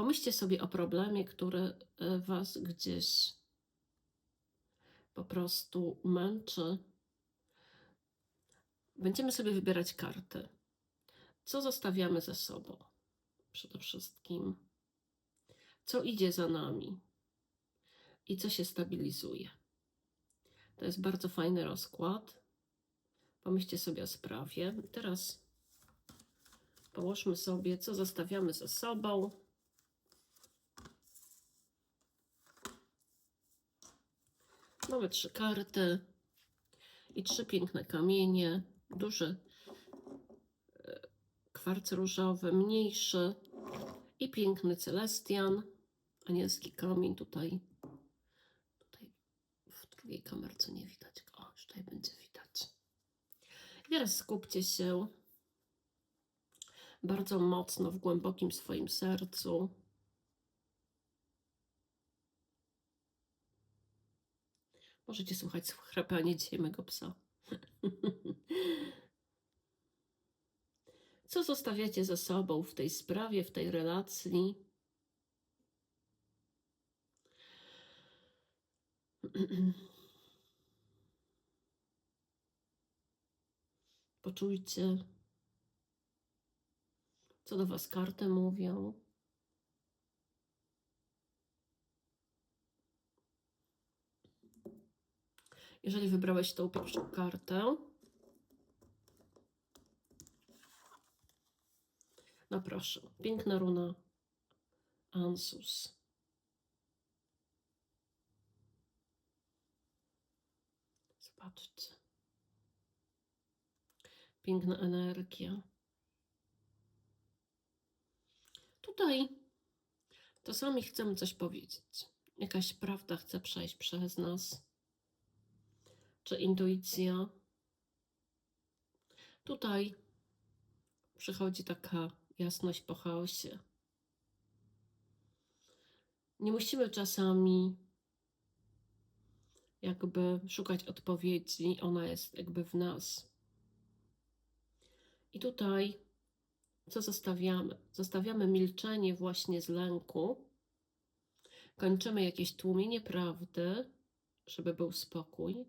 Pomyślcie sobie o problemie, który e, Was gdzieś po prostu męczy. Będziemy sobie wybierać karty. Co zostawiamy ze sobą? Przede wszystkim. Co idzie za nami? I co się stabilizuje? To jest bardzo fajny rozkład. Pomyślcie sobie o sprawie. Teraz połóżmy sobie, co zostawiamy ze sobą. Mamy trzy karty i trzy piękne kamienie. Duży e, kwarc różowy, mniejszy i piękny celestian. Anielski kamień tutaj. Tutaj w drugiej kamerce nie widać. O, tutaj będzie widać. Teraz skupcie się bardzo mocno w głębokim swoim sercu. Możecie słuchać chrapanie dzisiaj mego psa. Co zostawiacie za sobą w tej sprawie, w tej relacji? Poczujcie, co do Was karty mówią. Jeżeli wybrałeś tą pierwszą kartę, no proszę, piękna runa Ansus. Zobaczcie. Piękna energia. Tutaj czasami chcemy coś powiedzieć. Jakaś prawda chce przejść przez nas czy intuicja. Tutaj przychodzi taka jasność po chaosie. Nie musimy czasami jakby szukać odpowiedzi, ona jest jakby w nas. I tutaj co zostawiamy? Zostawiamy milczenie właśnie z lęku. Kończymy jakieś tłumienie prawdy, żeby był spokój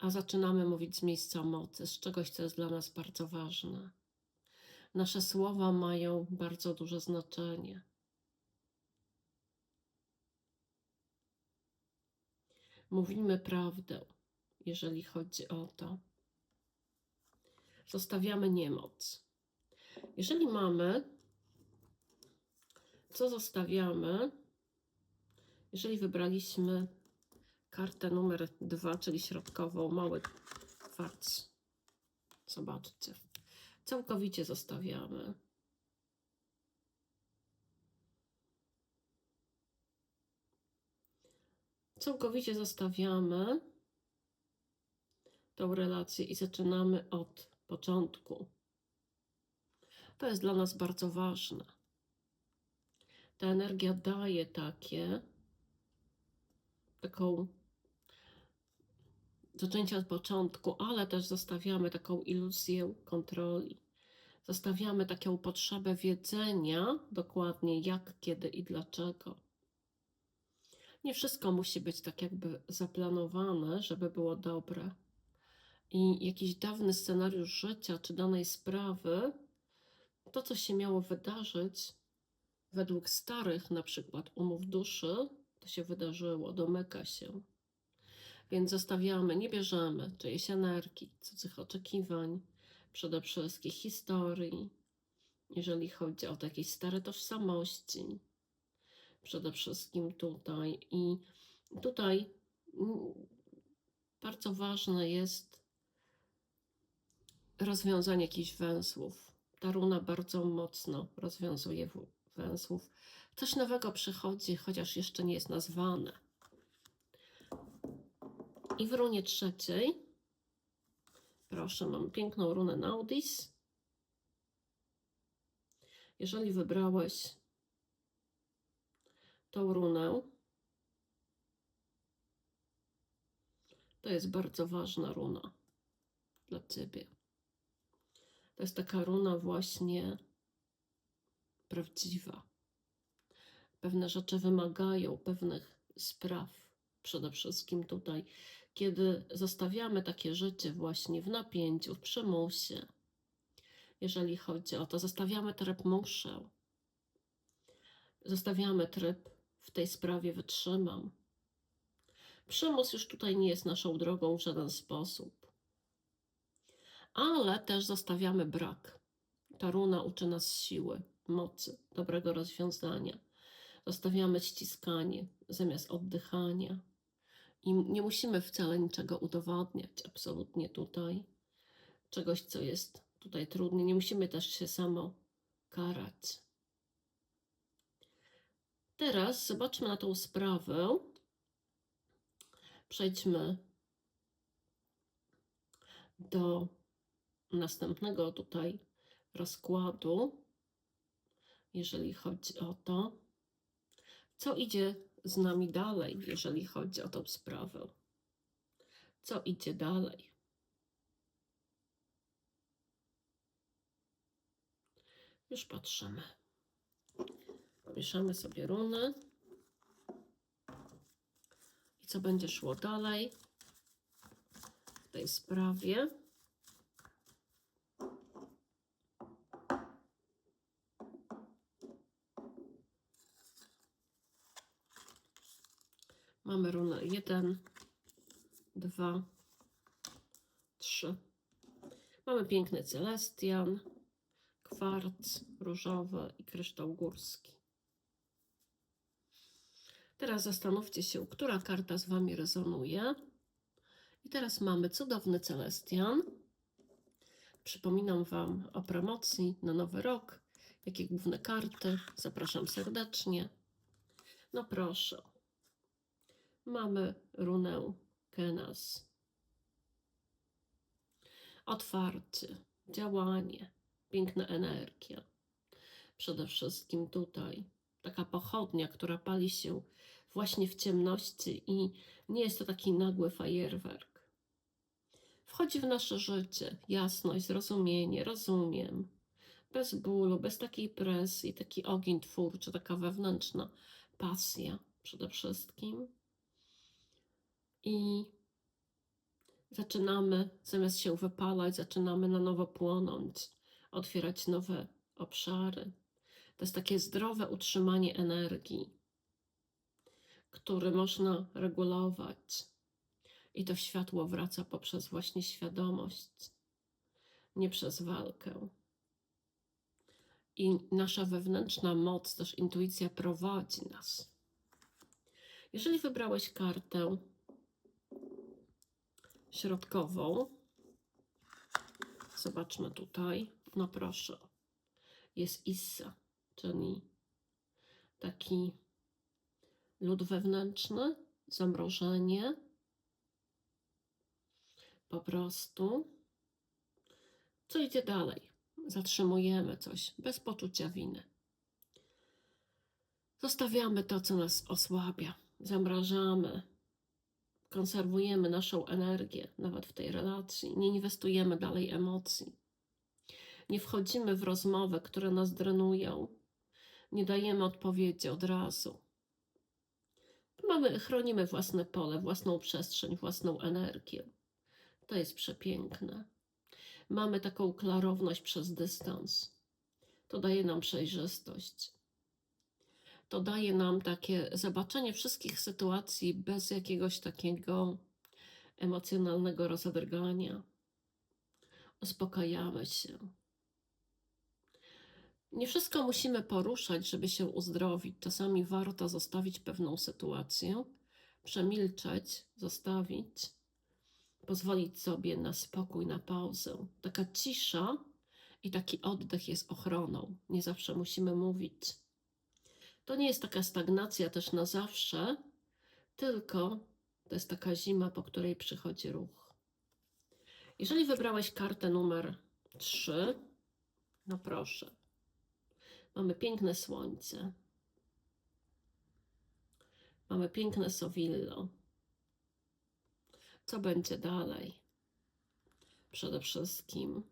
a zaczynamy mówić z miejsca mocy, z czegoś, co jest dla nas bardzo ważne. Nasze słowa mają bardzo duże znaczenie. Mówimy prawdę, jeżeli chodzi o to. Zostawiamy niemoc. Jeżeli mamy, co zostawiamy, jeżeli wybraliśmy kartę numer dwa, czyli środkową, mały kwarc. Zobaczcie. Całkowicie zostawiamy. Całkowicie zostawiamy tą relację i zaczynamy od początku. To jest dla nas bardzo ważne. Ta energia daje takie, taką zaczęcia od początku, ale też zostawiamy taką iluzję kontroli. Zostawiamy taką potrzebę wiedzenia dokładnie jak, kiedy i dlaczego. Nie wszystko musi być tak jakby zaplanowane, żeby było dobre. I jakiś dawny scenariusz życia czy danej sprawy, to co się miało wydarzyć według starych na przykład umów duszy, to się wydarzyło, domyka się. Więc zostawiamy, nie bierzemy czyjejś energii, cudzych oczekiwań, przede wszystkim historii, jeżeli chodzi o jakieś stare tożsamości, przede wszystkim tutaj. I tutaj mm, bardzo ważne jest rozwiązanie jakichś węzłów. Ta runa bardzo mocno rozwiązuje węzłów. Coś nowego przychodzi, chociaż jeszcze nie jest nazwane. I w runie trzeciej, proszę, mam piękną runę Naudis. Jeżeli wybrałeś tą runę, to jest bardzo ważna runa dla Ciebie. To jest taka runa właśnie prawdziwa. Pewne rzeczy wymagają pewnych spraw. Przede wszystkim tutaj, kiedy zostawiamy takie życie właśnie w napięciu, w przymusie. Jeżeli chodzi o to, zostawiamy tryb muszę. Zostawiamy tryb w tej sprawie wytrzymam. Przymus już tutaj nie jest naszą drogą w żaden sposób. Ale też zostawiamy brak. Ta runa uczy nas siły, mocy, dobrego rozwiązania. Zostawiamy ściskanie zamiast oddychania. I nie musimy wcale niczego udowadniać, absolutnie tutaj. Czegoś, co jest tutaj trudne. Nie musimy też się samo karać. Teraz zobaczmy na tą sprawę. Przejdźmy do następnego tutaj rozkładu, jeżeli chodzi o to, co idzie z nami dalej, jeżeli chodzi o tą sprawę. Co idzie dalej? Już patrzymy. Pomieszamy sobie runy. I co będzie szło dalej w tej sprawie? Mamy runę 1, 2, 3. Mamy piękny celestian, kwarc różowy i kryształ górski. Teraz zastanówcie się, która karta z Wami rezonuje. I teraz mamy cudowny celestian. Przypominam Wam o promocji na nowy rok. Jakie główne karty? Zapraszam serdecznie. No proszę. Mamy runę Kenas. Otwarcie, działanie, piękna energia. Przede wszystkim tutaj taka pochodnia, która pali się właśnie w ciemności i nie jest to taki nagły fajerwerk. Wchodzi w nasze życie jasność, zrozumienie, rozumiem. Bez bólu, bez takiej presji, taki ogień twórczy, taka wewnętrzna pasja przede wszystkim. I zaczynamy, zamiast się wypalać, zaczynamy na nowo płonąć, otwierać nowe obszary. To jest takie zdrowe utrzymanie energii, które można regulować. I to światło wraca poprzez właśnie świadomość, nie przez walkę. I nasza wewnętrzna moc, też intuicja prowadzi nas. Jeżeli wybrałeś kartę środkową, zobaczmy tutaj, no proszę, jest Issa, czyli taki lód wewnętrzny, zamrożenie, po prostu. Co idzie dalej? Zatrzymujemy coś bez poczucia winy. Zostawiamy to, co nas osłabia, zamrażamy, konserwujemy naszą energię, nawet w tej relacji, nie inwestujemy dalej emocji. Nie wchodzimy w rozmowy, które nas drenują, nie dajemy odpowiedzi od razu. Mamy, chronimy własne pole, własną przestrzeń, własną energię. To jest przepiękne. Mamy taką klarowność przez dystans. To daje nam przejrzystość. To daje nam takie zobaczenie wszystkich sytuacji bez jakiegoś takiego emocjonalnego rozedrgania. Uspokajamy się. Nie wszystko musimy poruszać, żeby się uzdrowić. Czasami warto zostawić pewną sytuację, przemilczeć, zostawić, pozwolić sobie na spokój, na pauzę. Taka cisza i taki oddech jest ochroną. Nie zawsze musimy mówić. To nie jest taka stagnacja też na zawsze, tylko to jest taka zima, po której przychodzi ruch. Jeżeli wybrałeś kartę numer 3, no proszę. Mamy piękne słońce. Mamy piękne Sowillo. Co będzie dalej? Przede wszystkim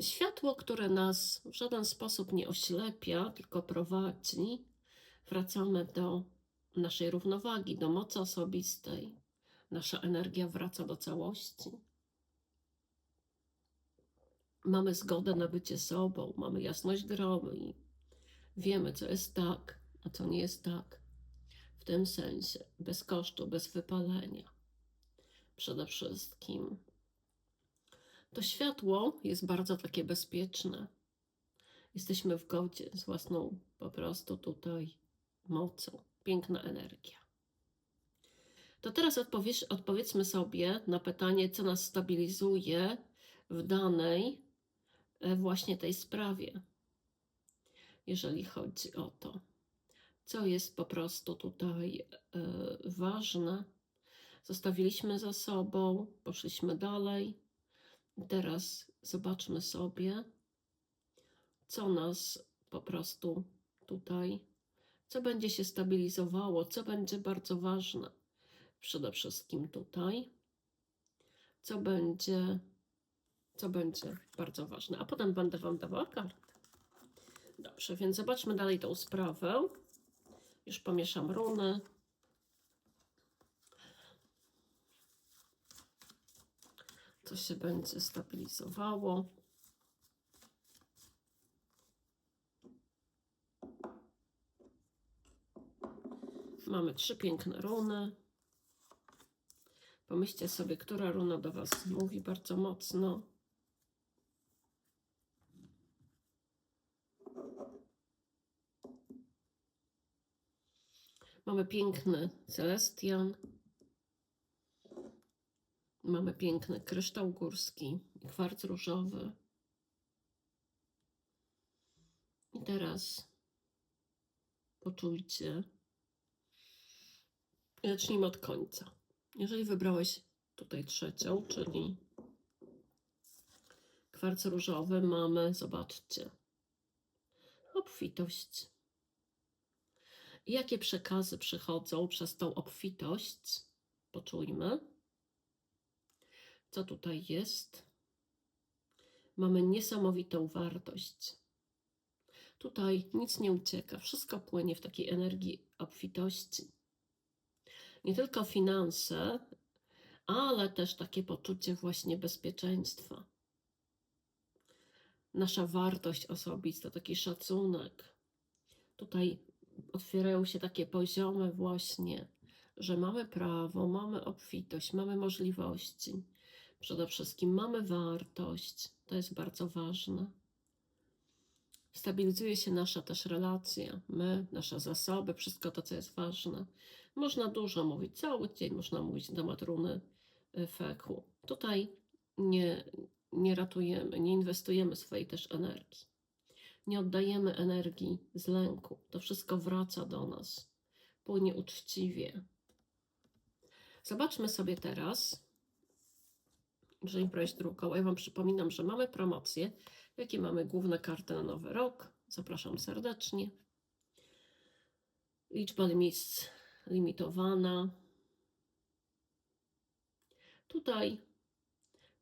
Światło, które nas w żaden sposób nie oślepia, tylko prowadzi, wracamy do naszej równowagi, do mocy osobistej. Nasza energia wraca do całości. Mamy zgodę na bycie sobą, mamy jasność gromy i wiemy, co jest tak, a co nie jest tak. W tym sensie, bez kosztu, bez wypalenia. Przede wszystkim. To światło jest bardzo takie bezpieczne. Jesteśmy w godzie z własną po prostu tutaj mocą. Piękna energia. To teraz odpowiedz, odpowiedzmy sobie na pytanie, co nas stabilizuje w danej e, właśnie tej sprawie, jeżeli chodzi o to, co jest po prostu tutaj e, ważne. Zostawiliśmy za sobą, poszliśmy dalej. Teraz zobaczmy sobie, co nas po prostu tutaj, co będzie się stabilizowało, co będzie bardzo ważne przede wszystkim tutaj, co będzie, co będzie bardzo ważne, a potem będę Wam dawała kartę. Dobrze, więc zobaczmy dalej tą sprawę. Już pomieszam runy. Co się będzie stabilizowało. Mamy trzy piękne runy. Pomyślcie sobie, która runa do Was mówi bardzo mocno. Mamy piękny Celestian. Mamy piękny kryształ górski kwarc różowy. I teraz poczujcie. Zacznijmy od końca. Jeżeli wybrałeś tutaj trzecią, czyli kwarc różowy, mamy, zobaczcie, obfitość. Jakie przekazy przychodzą przez tą obfitość? Poczujmy. Co tutaj jest? Mamy niesamowitą wartość. Tutaj nic nie ucieka, wszystko płynie w takiej energii obfitości nie tylko finanse, ale też takie poczucie właśnie bezpieczeństwa. Nasza wartość osobista, taki szacunek. Tutaj otwierają się takie poziomy właśnie, że mamy prawo, mamy obfitość, mamy możliwości. Przede wszystkim mamy wartość. To jest bardzo ważne. Stabilizuje się nasza też relacja, my, nasze zasoby, wszystko to, co jest ważne. Można dużo mówić, cały dzień można mówić na temat runy y, feku. Tutaj nie, nie ratujemy, nie inwestujemy swojej też energii. Nie oddajemy energii z lęku. To wszystko wraca do nas. Płynie uczciwie. Zobaczmy sobie teraz, jeżeli brać drugą. Ja Wam przypominam, że mamy promocję. Jakie mamy główne karty na nowy rok? Zapraszam serdecznie. Liczba miejsc limitowana. Tutaj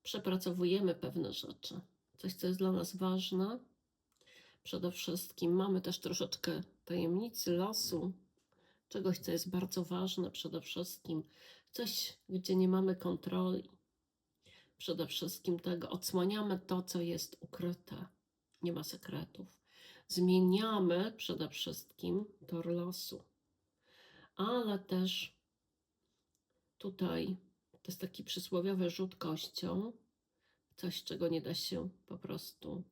przepracowujemy pewne rzeczy. Coś, co jest dla nas ważne. Przede wszystkim mamy też troszeczkę tajemnicy losu, czegoś, co jest bardzo ważne przede wszystkim. Coś, gdzie nie mamy kontroli. Przede wszystkim tego odsłaniamy to, co jest ukryte. Nie ma sekretów. Zmieniamy przede wszystkim tor losu ale też tutaj to jest taki przysłowiowy rzut kością, coś, czego nie da się po prostu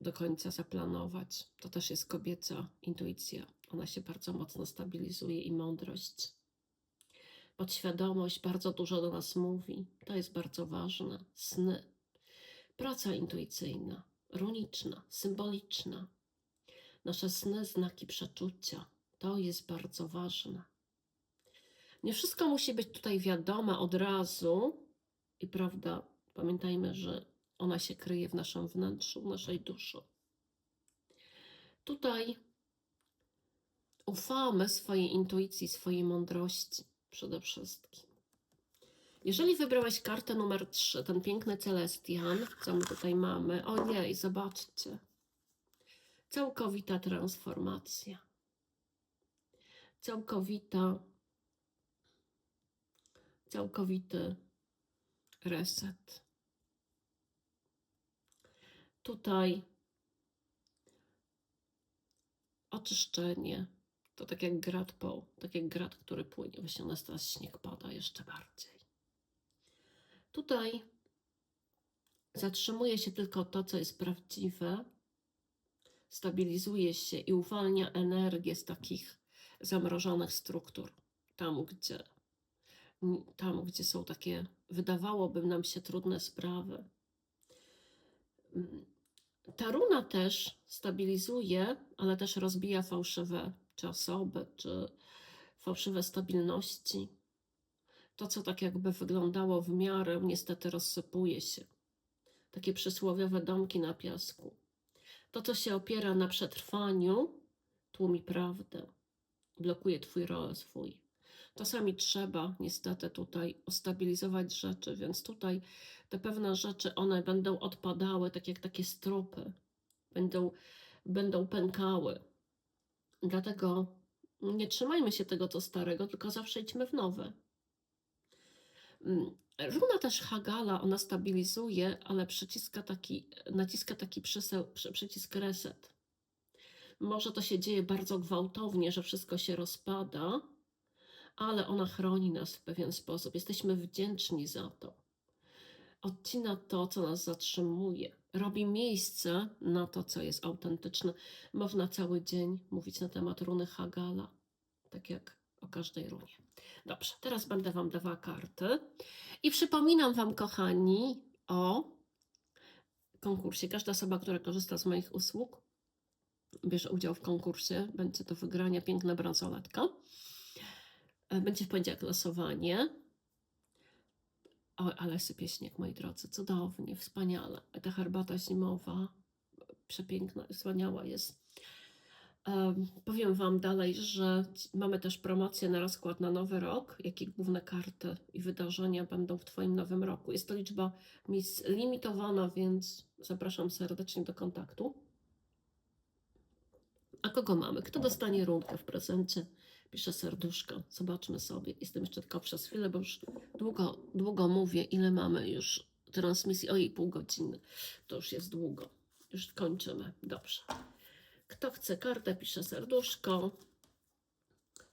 do końca zaplanować. To też jest kobieca intuicja. Ona się bardzo mocno stabilizuje i mądrość. Podświadomość bardzo dużo do nas mówi. To jest bardzo ważne. Sny. Praca intuicyjna, runiczna, symboliczna. Nasze sny, znaki przeczucia to jest bardzo ważne. Nie wszystko musi być tutaj wiadome od razu i prawda, pamiętajmy, że ona się kryje w naszym wnętrzu, w naszej duszy. Tutaj ufamy swojej intuicji, swojej mądrości przede wszystkim. Jeżeli wybrałeś kartę numer 3, ten piękny Celestian, co my tutaj mamy? Ojej, zobaczcie. Całkowita transformacja. Całkowita, całkowity reset. Tutaj oczyszczenie. To tak jak grat po, tak jak grat, który płynie. Właśnie u nas teraz śnieg pada jeszcze bardziej. Tutaj zatrzymuje się tylko to, co jest prawdziwe, stabilizuje się i uwalnia energię z takich zamrożonych struktur. Tam, gdzie, tam, gdzie są takie, wydawałoby nam się trudne sprawy. Ta runa też stabilizuje, ale też rozbija fałszywe czy osoby, czy fałszywe stabilności. To, co tak jakby wyglądało w miarę, niestety rozsypuje się. Takie przysłowiowe domki na piasku. To, co się opiera na przetrwaniu, tłumi prawdę, blokuje Twój rozwój. Czasami trzeba niestety tutaj ustabilizować rzeczy, więc tutaj te pewne rzeczy, one będą odpadały, tak jak takie strupy, będą, będą pękały. Dlatego nie trzymajmy się tego, co starego, tylko zawsze idźmy w nowe. Mm, Runa też Hagala, ona stabilizuje, ale przyciska taki, naciska taki przyseł, przy- przycisk reset. Może to się dzieje bardzo gwałtownie, że wszystko się rozpada, ale ona chroni nas w pewien sposób. Jesteśmy wdzięczni za to. Odcina to, co nas zatrzymuje. Robi miejsce na to, co jest autentyczne. Można cały dzień mówić na temat runy Hagala, tak jak o każdej runie. Dobrze, teraz będę Wam dawała karty. I przypominam Wam, kochani, o konkursie. Każda osoba, która korzysta z moich usług, bierze udział w konkursie. Będzie do wygrania piękna bransoletka. E, Będzie w poniedziałek losowanie. O, ale sypie śnieg, moi drodzy. Cudownie, wspaniale. Ta herbata zimowa, przepiękna, wspaniała jest. Em, powiem Wam dalej, że mamy też promocję na rozkład na nowy rok, jakie główne karty i wydarzenia będą w Twoim nowym roku. Jest to liczba miejsc limitowana, więc zapraszam serdecznie do kontaktu. A kogo mamy? Kto dostanie rundkę w prezencie? Pisze serduszko. Zobaczmy sobie. Jestem jeszcze tylko przez chwilę, bo już długo, długo mówię, ile mamy już transmisji. Ojej, pół godziny. To już jest długo. Już kończymy. Dobrze. Kto chce kartę, pisze serduszko.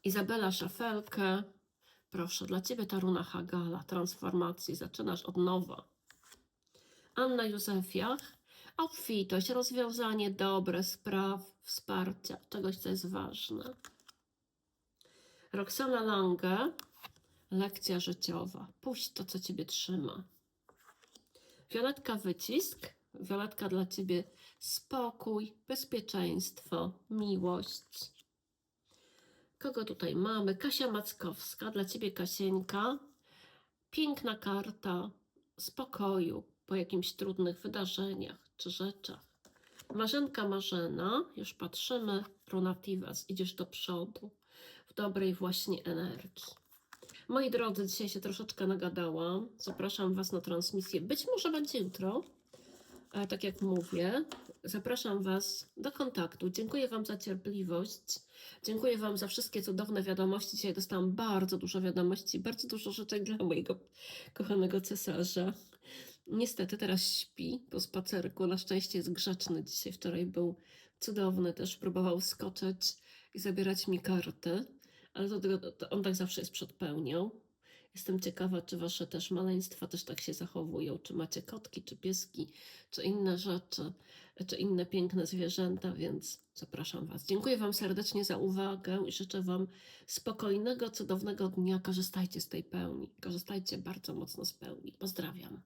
Izabela Szafelkę. Proszę, dla Ciebie ta runa Hagala, transformacji. Zaczynasz od nowa. Anna Józefiach. Obfitość, rozwiązanie dobre spraw, wsparcia, czegoś, co jest ważne. Roxana Lange. Lekcja życiowa. Puść to, co Ciebie trzyma. Violetka Wycisk. Violetka dla Ciebie spokój, bezpieczeństwo, miłość. Kogo tutaj mamy? Kasia Mackowska, dla Ciebie Kasieńka. Piękna karta spokoju po jakimś trudnych wydarzeniach czy rzeczach. Marzenka Marzena, już patrzymy, Runativas, idziesz do przodu dobrej właśnie energii. Moi drodzy, dzisiaj się troszeczkę nagadałam. Zapraszam Was na transmisję. Być może będzie jutro. Tak jak mówię, zapraszam Was do kontaktu. Dziękuję Wam za cierpliwość. Dziękuję Wam za wszystkie cudowne wiadomości. Dzisiaj dostałam bardzo dużo wiadomości, bardzo dużo życzeń dla mojego kochanego cesarza. Niestety teraz śpi po spacerku. Na szczęście jest grzeczny dzisiaj. Wczoraj był cudowny, też próbował skoczyć i zabierać mi karty, ale to, to, on tak zawsze jest przed pełnią. Jestem ciekawa, czy wasze też maleństwa też tak się zachowują, czy macie kotki, czy pieski, czy inne rzeczy, czy inne piękne zwierzęta, więc zapraszam was. Dziękuję wam serdecznie za uwagę i życzę wam spokojnego, cudownego dnia. Korzystajcie z tej pełni. Korzystajcie bardzo mocno z pełni. Pozdrawiam.